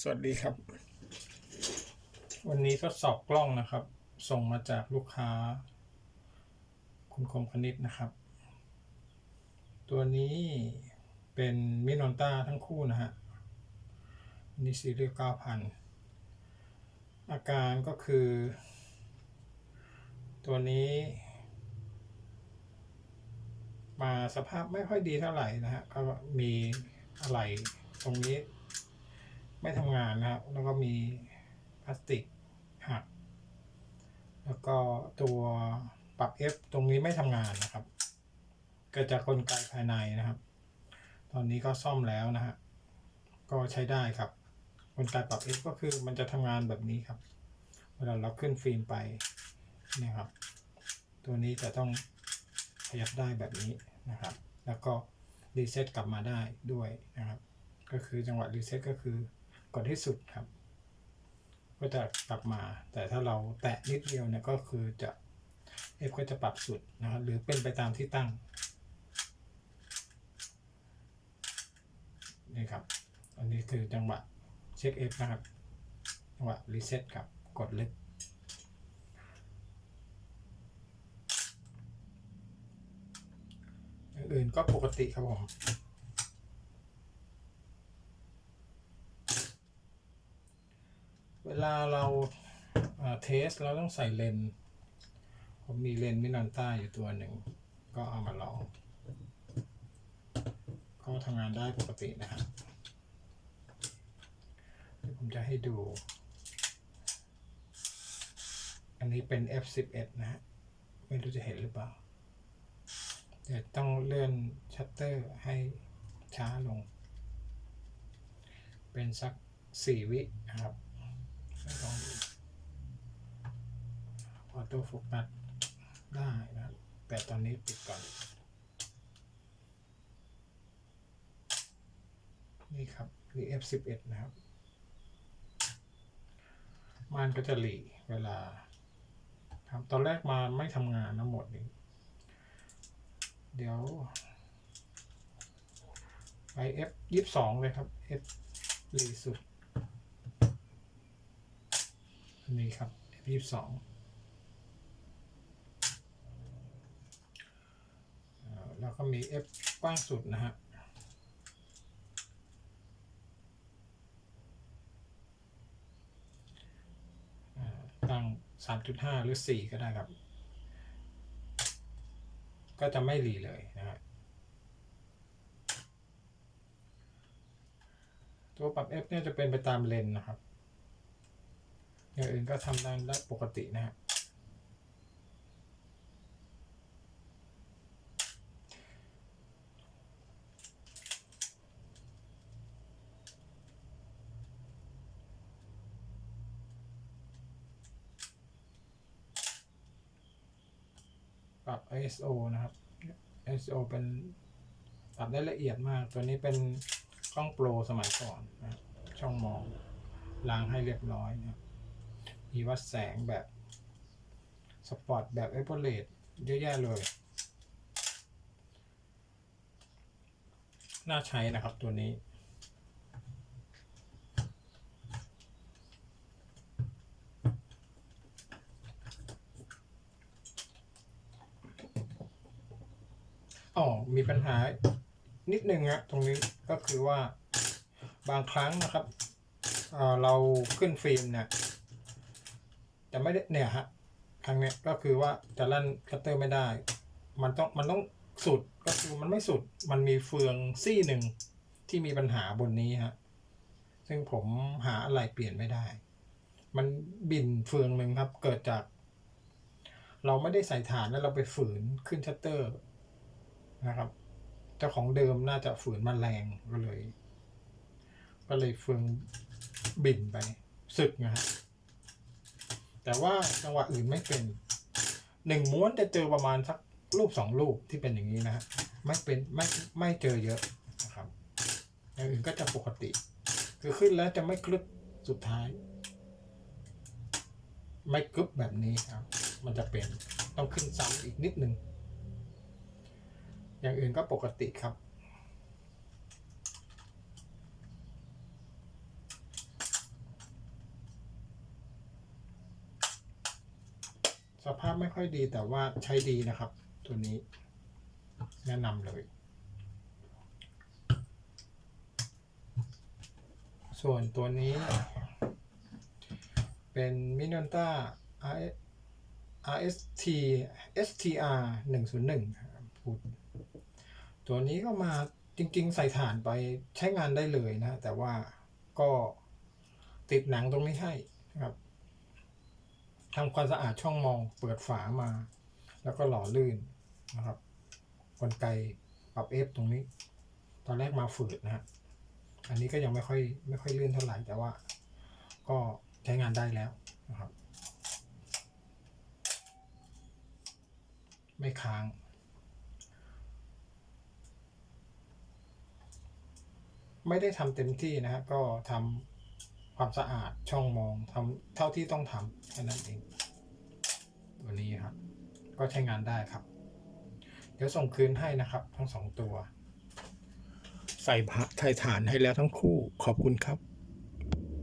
สวัสดีครับ วันนี้ทดสอบกล้องนะครับ ส่งมาจากลูกค้า คุณคมคณิตนะครับ ตัวนี้เป็นมินอนต้าทั้งคู่นะฮะนี่ซีเรียล9,000อาการก็คือ ตัวนี้ มาสภาพไม่ค่อยดีเท่าไหร่นะฮะก็มีอะไรตรงนี้ ไม่ทำงานนะครับ แล้วก็มีพลาสติกหัก แล้วก็ตัวปรับ F ตรงนี้ไม่ทำงานนะครับ เกิดจากกลไกภายในนะครับ ตอนนี้ก็ซ่อมแล้วนะฮะ ก็ใช้ได้ครับ กลไกปรับ F ก็คือมันจะทำงานแบบนี้ครับ เวลาเราขึ้นฟิล์มไปนี่ครับ ตัวนี้จะต้องขยับได้แบบนี้นะครับ แล้วก็รีเซ็ตกลับมาได้ด้วยนะครับ ก็คือจังหวะรีเซ็ตก็คือ กดที่สุดครับ ก็จะกลับมา แต่ถ้าเราแตะนิดเดียวเนี่ยก็คือจะ F ก็จะปรับสุดนะครับ หรือเป็นไปตามที่ตั้งนี่ครับ อันนี้คือจังหวะเช็ค F นะครับ จังหวะรีเซ็ตกับ กดลึกอย่างอื่นก็ปกติครับผม เว ลาเราเทสเราต้องใส่เลนผมมีเลนมินันต้าอยู่ตัวหนึ่ง ก็เอามาลอง ก็ทำงานได้ปกตินะครับเดี๋ยวผมจะให้ดู อันนี้เป็น F11 นะฮะ ไม่รู้จะเห็นหรือเปล่า เดี๋ยวต้องเลื่อนชัตเตอร์ให้ช้าลง เป็นสักสี่วินะครับ ลองดูออโต้โฟกัสได้นะแต่ตอนนี้ปิดก่อน นี่ครับหรือ F11 นะครับ มันก็จะหลีเวลาครับตอนแรกมาไม่ทำงานนะหมดนี้ เดี๋ยว ไป F ยี่สองเลยครับ F รีสุด อั นนี้ครับ F ยี่สองแล้วก็มี F กว้างสุดนะฮะอ่าตั้ง 3.5 หรือ 4 ก็ได้ครับ ก็จะไม่รีเลยนะครับตัวปรับ F เนี่ยจะเป็นไปตามเลนนะครับ อย่างอื่นก็ทำได้ได้ปกตินะฮะปรับ ISO นะครับ ISO เป็นปรับได้ละเอียดมาก ตัวนี้เป็นกล้องโปรสมัยก่อนนะช่องมองล้างให้เรียบร้อยนะครับ มีวัดแสงแบบ สปอตแบบเอ p เ r เ t เยอะแยะเลย น่าใช้นะครับตัวนี้ อ๋อ มีปัญหานิดนึงฮะตรงนี้ก็คือว่าบางครั้งนะครับเเราขึ้นฟิล์มเนี่ย จะไม่ได้เนี่ยฮะครั้งเนี้ยก็คือว่าจะลั่นคัตเตอร์ไม่ได้ มันต้องมันต้องสุดก็คือมันไม่สุดมันมีเฟืองซี่หนึ่งที่มีปัญหาบนนี้ฮะซึ่งผมหาอะไรเปลี่ยนไม่ได้ มันบินเฟืองหนึ่งครับ เกิดจาก เราไม่ได้ใส่ฐานแล้วเราไปฝืนขึ้นชัตเตอร์นะครับ เจ้าของเดิมน่าจะฝืนมันแรงก็เลย ก็เลยเฟืองบินไปสึกนะฮะ แต่ว่าจังหวะอื่นไม่เป็นหนึ่งม้วนจะเจอประมาณสักรูปสองรูปที่เป็นอย่างนี้นะฮะไม่เป็นไม่ไม่เจอเยอะนะครับอย่างอื่นก็จะปกติ คือขึ้นแล้วจะไม่คลึกสุดท้าย ไม่กึบแบบนี้ครับ มันจะเป็นต้องขึ้นซ้ำอีกนิดนึงอย่างอื่นก็ปกติครับ ภาพไม่ค่อยดีแต่ว่าใช้ดีนะครับ ตัวนี้แนะนำเลย ส่วนตัวนี้ เป็นมิน a นต้า RST STR 101ครับพูดตัวนี้ก็มาจริง ๆ ใส่ฐานไปใช้งานได้เลยนะ แต่ว่าก็ติดหนังตรงนี้ให้นะครับ ทำความสะอาดช่องมองเปิดฝามา แล้วก็หล่อลื่นนะครับกลไกปรับเอฟตรงนี้ ตอนแรกมาฝืดนะฮะอันนี้ก็ยังไม่ค่อยไม่ค่อยลื่นเท่าไหร่แต่ว่า ก็ใช้งานได้แล้วนะครับ ไม่ค้างไม่ได้ทำเต็มที่นะฮะก็ทำ ความสะอาดช่องมองทำเท่าที่ต้องทำแค่นั้นเองตัวนี้ครับ ก็ใช้งานได้ครับ เดี๋ยวส่งคืนให้นะครับ ทั้งสองตัว ใส่พะใส่ฐานให้แล้วทั้งคู่ขอบคุณครับ